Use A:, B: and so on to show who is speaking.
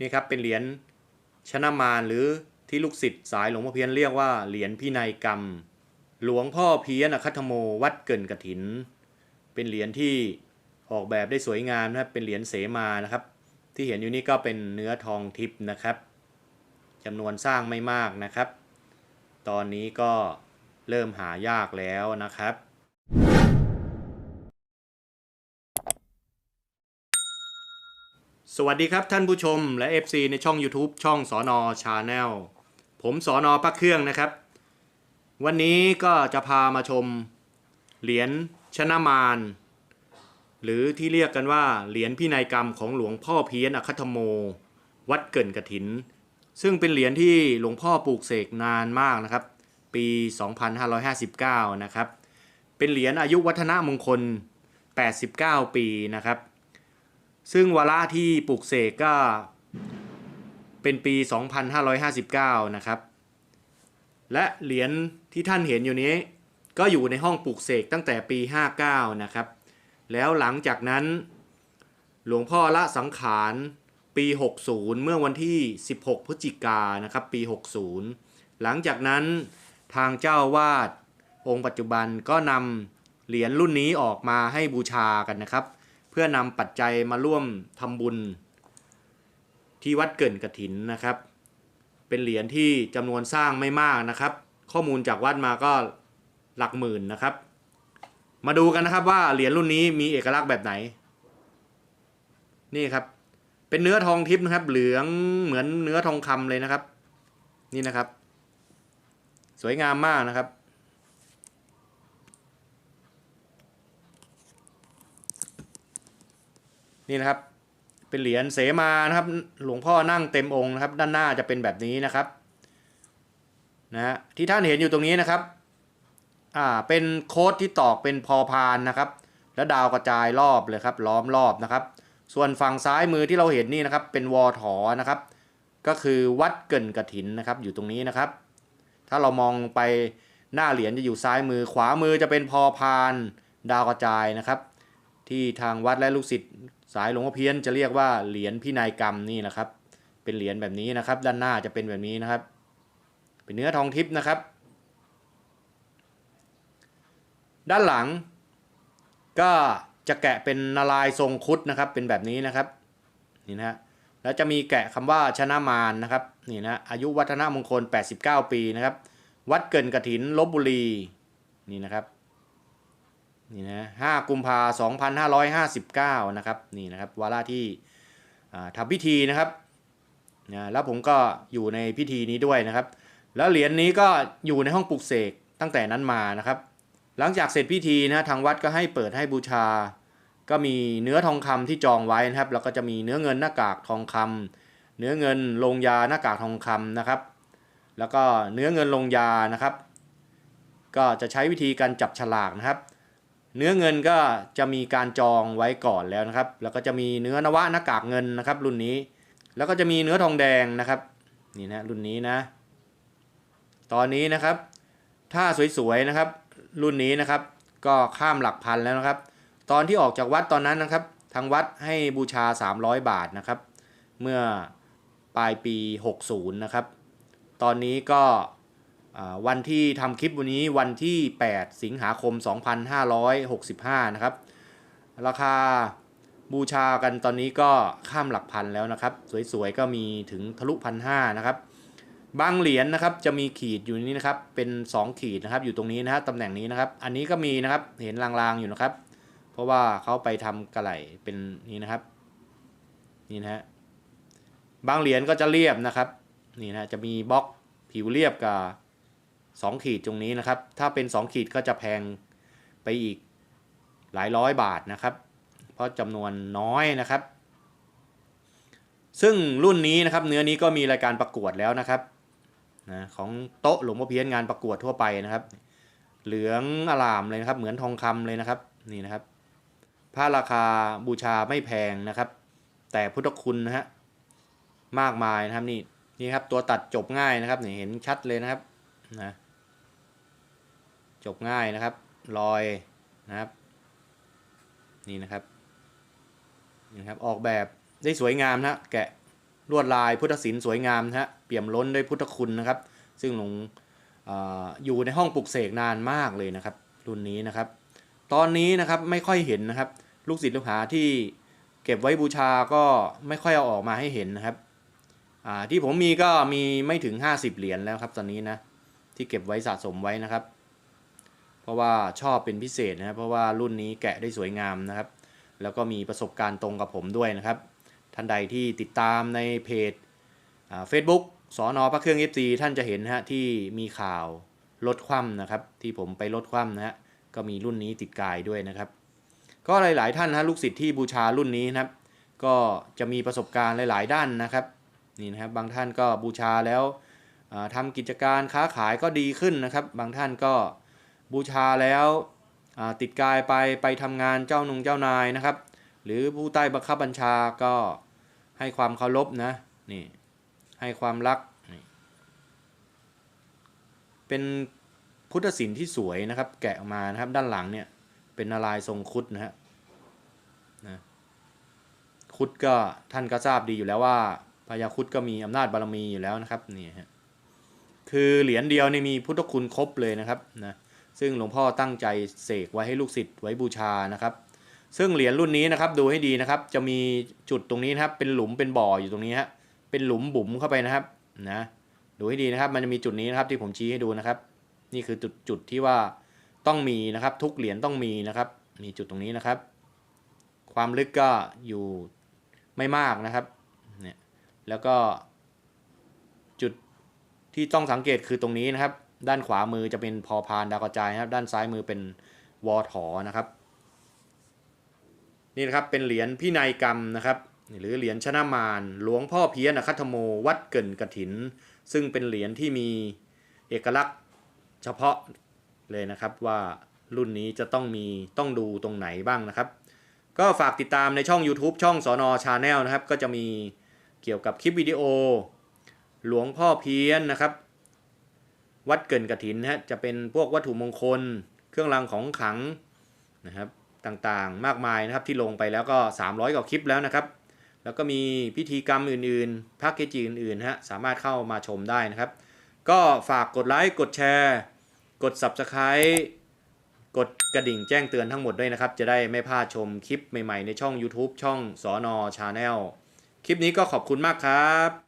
A: นี่ครับเป็นเหรียญชนะมารหรือที่ลูกศิษย์สายหลวงพ่อเพี้ยนเรียกว่าเหรียญพินัยกรรม หลวงพ่อเพี้ยนอคัตโมวัดเกินกถิน เป็นเหรียญที่ออกแบบได้สวยงามนะครับเป็นเหรียญเสมานะครับ ที่เห็นอยู่นี่ก็เป็นเนื้อทองทิพย์นะครับจำนวนสร้างไม่มากนะครับ ตอนนี้ก็เริ่มหายากแล้วนะครับ สวัสดีครับท่านผู้ชมและ FC ในช่อง YouTube ช่องสอนอชาแนลผมสอนอพักเครื่องนะครับ วันนี้ก็จะพามาชม เหรียญชนะมารหรือที่เรียกกันว่า เหรียญพินัยกรรมของหลวงพ่อเพี้ยนอคัตโม วัดเกินกถิน ซึ่งเป็นเหรียญที่หลวงพ่อปลูกเสกนานมากนะครับ ปี 2559 นะครับ เป็นเหรียญอายุวัฒนมงคล 89 ปีนะครับ ซึ่งวาระที่ปลูกเสกก็เป็นปี 2559 นะครับ และเหรียญที่ท่านเห็นอยู่นี้ ก็อยู่ในห้องปลูกเสกตั้งแต่ปี 59 นะครับ แล้วหลังจากนั้น หลวงพ่อละสังขารปี 60 เมื่อวันที่ 16 พฤศจิกานะครับ ปี 60 หลังจากนั้นทางเจ้าวาดองค์ปัจจุบันก็นำเหรียญรุ่นนี้ออกมาให้บูชากันนะครับ พื่อนำปัจจัยมาร่วมทำบุญ ที่วัดเกินกระถินนะครับ เป็นเหรียญที่จำนวนสร้างไม่มากนะครับ ข้อมูลจากวัดมาก็หลักหมื่นนะครับ มาดูกันนะครับว่าเหรียญรุ่นนี้มีเอกลักษณ์แบบไหน นี่ครับ เป็นเนื้อทองทิพย์นะครับ เหลืองเหมือนเนื้อทองคำเลยนะครับ นี่นะครับ สวยงามมากนะครับ นี่นะครับ เป็นเหรียญเสมานะครับ หลวงพ่อนั่งเต็มองค์นะครับ ด้านหน้าจะเป็นแบบนี้นะครับนะฮะที่ท่านเห็นอยู่ตรงนี้นะครับอ่าเป็นโค้ดที่ตอกเป็นพอพานนะครับ แล้วดาวกระจายรอบเลยครับล้อมรอบนะครับ ส่วนฝั่งซ้ายมือที่เราเห็นนี่นะครับ เป็นวอถอนะครับ ก็คือวัดเกินกระถินนะครับอยู่ตรงนี้นะครับ ถ้าเรามองไปหน้าเหรียญจะอยู่ซ้ายมือ ขวามือจะเป็นพอพาน ดาวกระจายนะครับ ที่ทางวัดและลูกศิษย์สายหลวงพ่อเพี้ยนจะเรียกว่าเหรียญพินัยกรรมนี่นะครับ เป็นเหรียญแบบนี้นะครับ ด้านหน้าจะเป็นแบบนี้นะครับ เป็นเนื้อทองทิพย์นะครับ ด้านหลัง ก็จะแกะเป็นนารายทรงคุดนะครับ เป็นแบบนี้นะครับนี่นะฮะแล้วจะมีแกะคำว่าชนะมารนะครับนี่นะอายุวัฒนมงคล 89 ปีนะครับ วัดเกินกระถินลบบุรีนี่นะครับ นี่นะ5กุมภา2559นห้าร้อยห้าสิบเก้านะครับนี่นะครับวาระที่ทำพิธีนะครับนะแล้วผมก็อยู่ในพิธีนี้ด้วยนะครับ แล้วเหรียญนี้ก็อยู่ในห้องปลุกเสกตั้งแต่นั้นมานะครับ หลังจากเสร็จพิธีนะทางวัดก็ให้เปิดให้บูชา ก็มีเนื้อทองคำที่จองไว้นะครับ แล้วก็จะมีเนื้อเงินหน้ากากทองคำเนื้อเงินลงยาหน้ากากทองคำนะครับ แล้วก็เนื้อเงินลงยานะครับ ก็จะใช้วิธีการจับฉลากนะครับ เนื้อเงินก็จะมีการจองไว้ก่อนแล้วนะครับ แล้วก็จะมีเนื้อนวะหน้ากากเงินนะครับ รุ่นนี้ แล้วก็จะมีเนื้อทองแดงนะครับ นี่นะรุ่นนี้นะ ตอนนี้นะครับ ถ้าสวยๆนะครับ รุ่นนี้นะครับ ก็ข้ามหลักพันแล้วนะครับ ตอนที่ออกจากวัดตอนนั้นนะครับ ทางวัดให้บูชา 300 บาทนะครับ เมื่อปลายปี 60 นะครับ ตอนนี้ก็ วันที่ทำคลิปวันนี้วันที่ 8 สิงหาคม 2565 นะครับ ราคาบูชากันตอนนี้ก็ข้ามหลักพันแล้วนะครับ สวยๆ ก็มีถึงทะลุพันห้านะครับบางเหรียญนะครับจะมีขีดอยู่นี้นะครับเป็น 2 ขีดนะครับอยู่ตรงนี้นะฮะตำแหน่งนี้นะครับ อันนี้ก็มีนะครับเห็นลางๆอยู่นะครับ เพราะว่าเขาไปทำกระไหลเป็นนี้นะครับ นี่นะฮะบางเหรียญก็จะเรียบนะครับ นี่นะจะมีบล็อกผิวเรียบกับ 2 ขีดตรงนี้นะครับ ถ้าเป็น 2 ขีดก็จะแพงไปอีกหลายร้อยบาทนะครับ เพราะจำนวนน้อยนะครับ ซึ่งรุ่นนี้นะครับ เนื้อนี้ก็มีรายการประกวดแล้วนะครับนะของโต๊ะหลวงพ่อเพี้ยนงานประกวดทั่วไปนะครับ เหลืองอลามเลยนะครับ เหมือนทองคำเลยนะครับนี่นะครับผ้าราคาบูชาไม่แพงนะครับ แต่พุทธคุณนะฮะมากมายนะครับนี่นี่ครับตัวตัดจบง่ายนะครับนี่เห็นชัดเลยนะครับนะ จบง่ายนะครับรอยนะครับ นี่นะครับนี่นะครับ ออกแบบได้สวยงามนะแกะลวดลายพุทธศิลป์สวยงามนะฮะเปี่ยมล้นด้วยพุทธคุณนะครับ ซึ่งหลวงอออยู่ในห้องปลุกเสกนานมากเลยนะครับ รุ่นนี้นะครับ ตอนนี้นะครับไม่ค่อยเห็นนะครับ ลูกศิษย์ลูกหาที่เก็บไว้บูชาก็ไม่ค่อยเอาออกมาให้เห็นนะครับอ่าที่ผมมีก็มีไม่ถึง 50 เหรียญแล้วครับ ตอนนี้นะที่เก็บไว้สะสมไว้นะครับ เพราะว่าชอบเป็นพิเศษนะครับเพราะว่ารุ่นนี้แกะได้สวยงามนะครับ แล้วก็มีประสบการณ์ตรงกับผมด้วยนะครับ ท่านใดที่ติดตามในเพจเฟซบุ๊กสอนอพระเครื่อง f อท่านจะเห็นฮะที่มีข่าวลดคว่ำนะครับ ที่ผมไปลดคว่ำนะฮะก็มีรุ่นนี้ติดกายด้วยนะครับ ก็หลาย ๆ ท่านนะลูกศิษย์ที่บูชารุ่นนี้นะครับ ก็จะมีประสบการณ์หลาย ๆ ด้านนะครับนี่นะครับบางท่านก็บูชาแล้วอ่าทำกิจการค้าขายก็ดีขึ้นนะครับ บางท่านก็ บูชาแล้วติดกายไปไปทำงานเจ้านงเจ้านายนะครับ หรือผู้ใต้บังคับบัญชาก็ให้ความเคารพนะนี่ให้ความรักเป็นพุทธศิลป์ที่สวยนะครับ แกะออกมานะครับด้านหลังเนี่ยเป็นนารายทรงคุดนะฮะนะคุดก็ท่านก็ทราบดีอยู่แล้วว่าพญาคุดก็มีอำนาจบารมีอยู่แล้วนะครับนี่ฮะคือเหรียญเดียวนี่มีพุทธคุณครบเลยนะครับนะ ซึ่งหลวงพ่อตั้งใจเสกไว้ให้ลูกศิษย์ไว้บูชานะครับ ซึ่งเหรียญรุ่นนี้นะครับดูให้ดีนะครับ จะมีจุดตรงนี้นะครับ เป็นหลุมเป็นบ่ออยู่ตรงนี้ฮะเป็นหลุมบุ๋มเข้าไปนะครับนะดูให้ดีนะครับ มันจะมีจุดนี้นะครับที่ผมชี้ให้ดูนะครับ นี่คือจุดจุดที่ว่าต้องมีนะครับ ทุกเหรียญต้องมีนะครับมีจุดตรงนี้นะครับ ความลึกก็อยู่ไม่มากนะครับเนี่ยแล้วก็จุดที่ต้องสังเกตคือตรงนี้นะครับ ด้านขวามือจะเป็นพอพานดาวกระจายนะครับ ด้านซ้ายมือเป็นวอถอนะครับ นี่นะครับเป็นเหรียญพินัยกรรมนะครับหรือเหรียญชนะมารหลวงพ่อเพี้ยนอคัตโมวัดเกินกระถิน ซึ่งเป็นเหรียญที่มีเอกลักษณ์เฉพาะเลยนะครับว่ารุ่นนี้จะต้องมีต้องดูตรงไหนบ้างนะครับ ก็ฝากติดตามในช่อง YouTube ช่องสอนอชาแนลนะครับ ก็จะมีเกี่ยวกับคลิปวิดีโอ หลวงพ่อเพี้ยนนะครับ วัดเกินกระถินนะฮะจะเป็นพวกวัตถุมงคล เครื่องรางของขลังนะครับต่างๆมากมายนะครับที่ลงไปแล้วก็ 300กว่าคลิปแล้วนะครับ แล้วก็มีพิธีกรรมอื่นๆพักเกจิอื่นๆฮะสามารถเข้ามาชมได้นะครับ ก็ฝากกดไลค์กดแชร์ กด Subscribe กดกระดิ่งแจ้งเตือนทั้งหมดด้วยนะครับ จะได้ไม่พลาดชมคลิปใหม่ๆในช่อง YouTube ช่องสอนอชาแนลคลิปนี้ก็ขอบคุณมากครับ